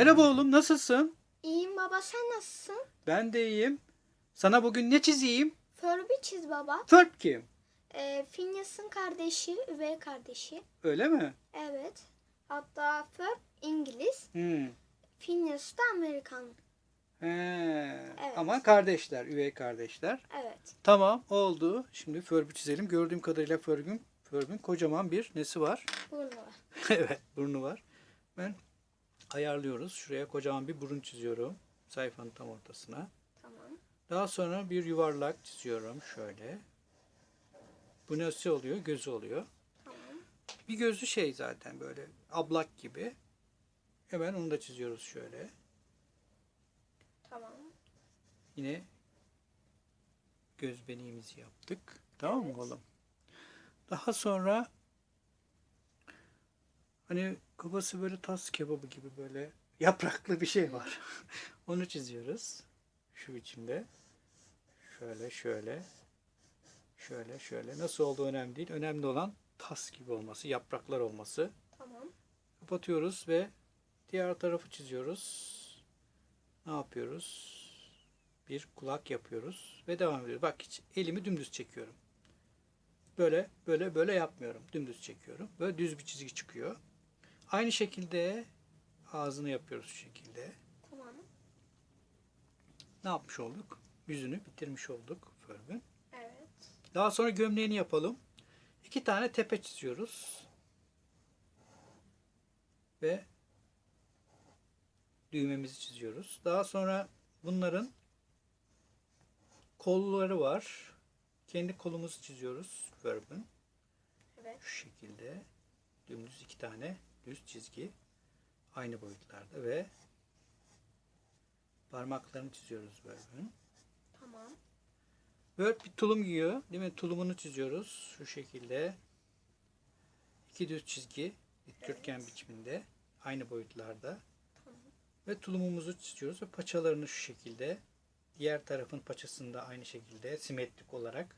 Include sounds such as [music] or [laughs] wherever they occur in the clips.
Merhaba oğlum, nasılsın? İyiyim baba sen nasılsın? Ben de iyiyim. Sana bugün ne çizeyim? Furby çiz baba. Törp kim? Ee, Phineas'ın kardeşi, üvey kardeşi. Öyle mi? Evet. Hatta Furb İngiliz, Hmm. Phineas da Amerikan. He. Evet. Ama kardeşler, üvey kardeşler. Evet. Tamam, oldu. Şimdi Förbü çizelim. Gördüğüm kadarıyla Förbün, Förbün kocaman bir nesi var? Burnu var. [laughs] evet, burnu var. Ben ayarlıyoruz. Şuraya kocaman bir burun çiziyorum. Sayfanın tam ortasına. Tamam. Daha sonra bir yuvarlak çiziyorum şöyle. Bu nesi oluyor? Gözü oluyor. Tamam. Bir gözü şey zaten böyle ablak gibi. Hemen onu da çiziyoruz şöyle. Tamam. Yine göz beneğimizi yaptık. Tamam mı Evet. oğlum? Daha sonra hani kafası böyle tas kebabı gibi böyle yapraklı bir şey var. [laughs] Onu çiziyoruz. Şu biçimde. Şöyle şöyle. Şöyle şöyle. Nasıl olduğu önemli değil. Önemli olan tas gibi olması, yapraklar olması. Tamam. Kapatıyoruz ve diğer tarafı çiziyoruz. Ne yapıyoruz? Bir kulak yapıyoruz ve devam ediyoruz. Bak hiç elimi dümdüz çekiyorum. Böyle böyle böyle yapmıyorum. Dümdüz çekiyorum. Böyle düz bir çizgi çıkıyor. Aynı şekilde ağzını yapıyoruz şu şekilde. Tamam. Ne yapmış olduk? Yüzünü bitirmiş olduk Förbün. Evet. Daha sonra gömleğini yapalım. İki tane tepe çiziyoruz. Ve düğmemizi çiziyoruz. Daha sonra bunların kolları var. Kendi kolumuzu çiziyoruz Verb'ün. Evet. Şu şekilde dümdüz iki tane düz çizgi aynı boyutlarda ve parmaklarını çiziyoruz Verb'ün. Tamam. Böyle bir tulum giyiyor. Değil mi? Tulumunu çiziyoruz. Şu şekilde. İki düz çizgi. Dikdörtgen biçiminde. Aynı boyutlarda. Tamam. Ve tulumumuzu çiziyoruz ve paçalarını şu şekilde. Diğer tarafın paçasını da aynı şekilde simetrik olarak.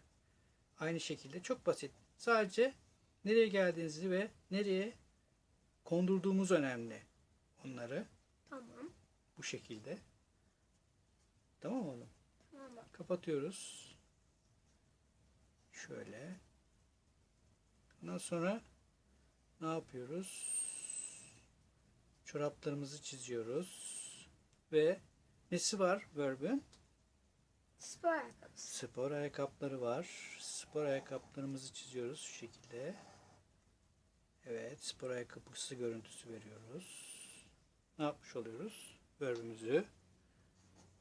Aynı şekilde çok basit. Sadece nereye geldiğinizi ve nereye kondurduğumuz önemli. Onları Tamam. bu şekilde. Tamam oğlum? Tamam. Kapatıyoruz. Şöyle. Ondan sonra ne yapıyoruz? Çoraplarımızı çiziyoruz. Ve nesi var verbün? Spor ayakkabısı. Spor ayakkabıları var. Spor ayakkabılarımızı çiziyoruz şu şekilde. Evet, spor ayakkabısı görüntüsü veriyoruz. Ne yapmış oluyoruz? Verbümüzü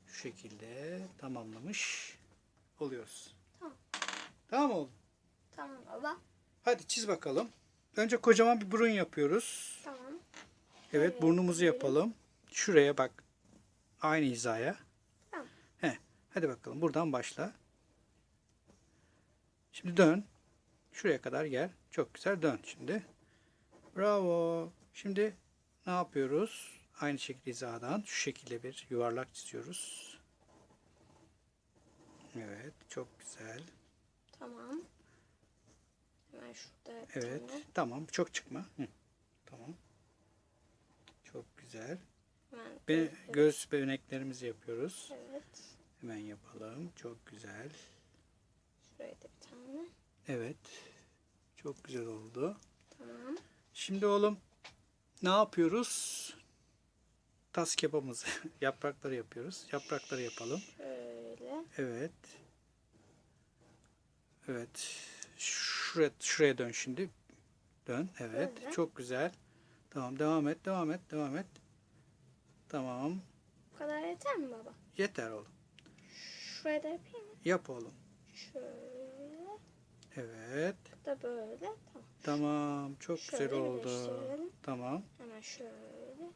şu şekilde tamamlamış oluyoruz. Tamam. Tamam oğlum? Tamam baba. Hadi çiz bakalım. Önce kocaman bir burun yapıyoruz. Tamam. Evet, Evet, burnumuzu buyurun. yapalım. Şuraya bak. Aynı hizaya. Tamam. He. Hadi bakalım buradan başla. Şimdi dön. Şuraya kadar gel. Çok güzel dön şimdi. Bravo. Şimdi ne yapıyoruz? Aynı şekilde hizadan şu şekilde bir yuvarlak çiziyoruz. Evet, çok güzel. Tamam. Hemen şurada Evet, tane. tamam. Çok çıkma. Hı. Tamam. Çok güzel. Hemen gözleri- göz beneklerimizi yapıyoruz. Evet. Hemen yapalım. Çok güzel. Şuraya da bir tane. Evet. Çok güzel oldu. Tamam. Şimdi oğlum ne yapıyoruz? Tas kebabımızı, [laughs] yaprakları yapıyoruz. Yaprakları yapalım. Şöyle. Evet. Evet. Şuraya, şuraya dön şimdi. Dön. Evet. Böyle. Çok güzel. Tamam. Devam et. Devam et. Devam et. Tamam. Bu kadar yeter mi baba? Yeter oğlum. Şuraya da yapayım mı? Yap oğlum. Şöyle. Evet. Bu da böyle. Tamam. Tamam. Çok Şöyle güzel oldu. Tamam. Hemen şöyle.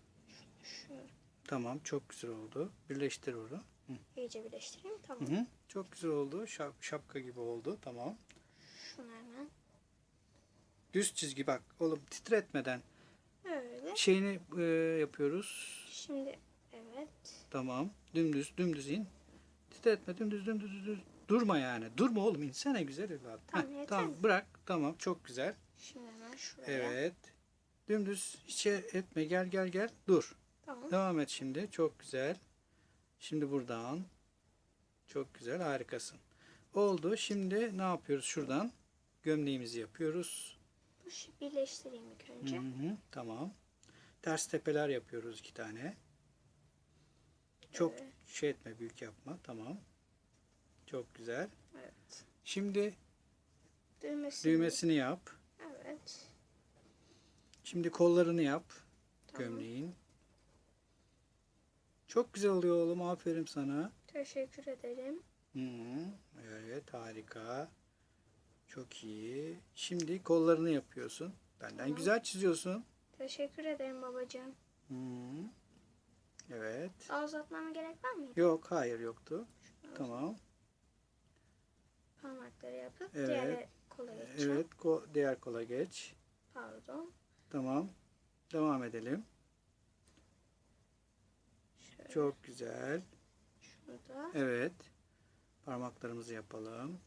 Şöyle. Tamam. Çok güzel oldu. Birleştir onu. İyice birleştireyim. Hı Tamam. hı. Çok güzel oldu. Şap, şapka gibi oldu. Tamam. Şunu hemen. Düz çizgi bak. Oğlum titretmeden Öyle. şeyini e, yapıyoruz. Şimdi evet. Tamam. Dümdüz, dümdüz in. Titretme, dümdüz, dümdüz, dümdüz. Durma yani. Durma oğlum. insene güzel evladım. Tamam, Heh, yeter tamam. mi? Bırak. Tamam. Çok güzel. Şimdi hemen şuraya. Evet. Dümdüz hiç etme. Gel gel gel. Dur. Tamam. Devam et şimdi. Çok güzel. Şimdi buradan. Çok güzel. Harikasın. Oldu. Şimdi ne yapıyoruz? Şuradan gömleğimizi yapıyoruz. Bu birleştireyim ilk önce. Hı hı, tamam. Ters tepeler yapıyoruz iki tane. Çok Evet. şey etme, büyük yapma. Tamam. Çok güzel. Evet. Şimdi Düğmesini. düğmesini yap. Evet. Şimdi kollarını yap. Tamam. Gömleğin. Çok güzel oluyor oğlum. Aferin sana. Teşekkür ederim. Hı hı, Evet harika. Çok iyi. Şimdi kollarını yapıyorsun. Benden Tamam. güzel çiziyorsun. Teşekkür ederim babacığım. Hı hı. Evet. Daha uzatmam gerek var mı? Yok hayır yoktu. Tamam. Parmakları yapıp Evet. diğer kola geçeceğim. Evet ko- diğer kola geç. Pardon. Tamam. Devam edelim. Şöyle Çok güzel. şurada. Evet. Parmaklarımızı yapalım.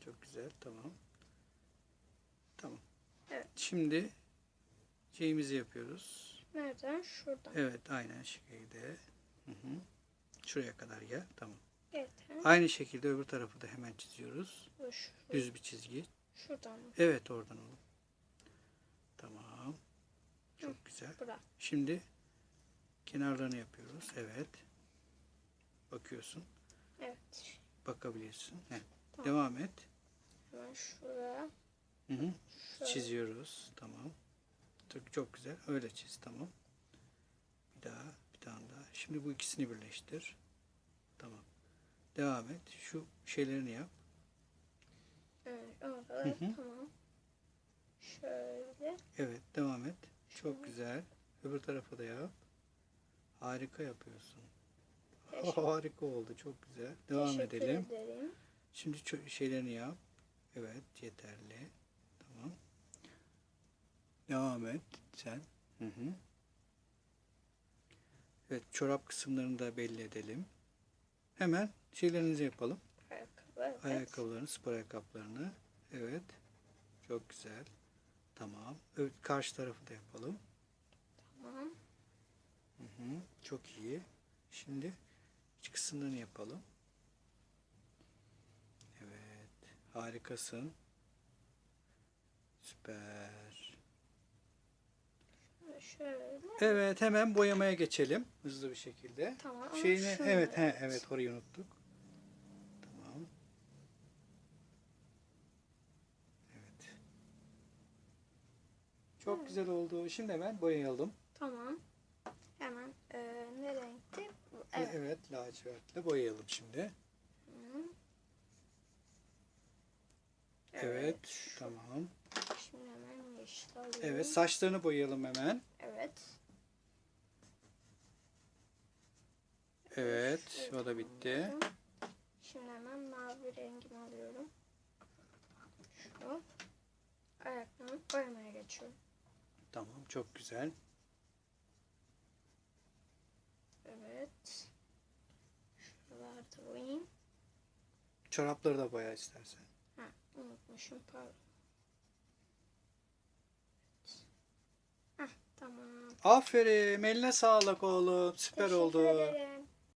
Çok güzel. Tamam. Tamam. Evet. Şimdi şeyimizi yapıyoruz. Nereden? Şuradan. Evet aynı şekilde. Hı hı. Şuraya kadar gel. Tamam. Yeter. Aynı şekilde öbür tarafı da hemen çiziyoruz. Şu- Düz bir çizgi. Şuradan mı? Evet oradan oğlum. Tamam. Çok güzel. Bura. Şimdi kenarlarını yapıyoruz. Evet. Bakıyorsun. Evet. Bakabiliyorsun. Heh. Tamam. Devam et. Hemen şuraya. Hı hı. Şöyle. Çiziyoruz. Tamam. Çok, çok güzel. Öyle çiz. Tamam. Bir daha. Bir tane daha. Şimdi bu ikisini birleştir. Tamam. Devam et. Şu şeylerini yap. Evet. Hı hı. Tamam. Şöyle. Evet. Devam et. Çok güzel. Öbür tarafa da yap. Harika yapıyorsun. Teşekkür- [laughs] Harika oldu. Çok güzel. Devam Teşekkür edelim. ederim. Şimdi çö- şeylerini yap. Evet. Yeterli. Tamam. Devam et. Sen. Hı hı. Evet. Çorap kısımlarını da belli edelim. Hemen şeylerinizi yapalım. Ayakkabı. Evet. Ayakkabılarını, spor ayakkabılarını. Evet. Çok güzel. Tamam. Evet, karşı tarafı da yapalım. Tamam. Hı hı. Çok iyi. Şimdi iç kısımlarını yapalım. Evet. Harikasın. Süper. Şöyle. Evet, hemen boyamaya geçelim hızlı bir şekilde. Tamam. ama Şeyini şöyle. evet, he, evet orayı unuttuk. Tamam. Evet. Çok güzel oldu. Şimdi hemen boyayalım. Tamam. Hemen e, ne renkti? Bu, Evet, Evet. evet lacivertle boyayalım şimdi. Hı. Evet, tamam. Şimdi hemen alıyorum. Evet, saçlarını boyayalım hemen. Evet. Evet, o da bitti. Şimdi hemen mavi rengimi alıyorum. Şu. Ayaklarımı boyamaya geçiyorum. Tamam, çok güzel. Evet. Şuralarda boyayayım. Çorapları da boya istersen. Ha, unutmuşum pardon. Tamam. Aferin, eline sağlık oğlum. Süper Teşekkür oldu. ederim.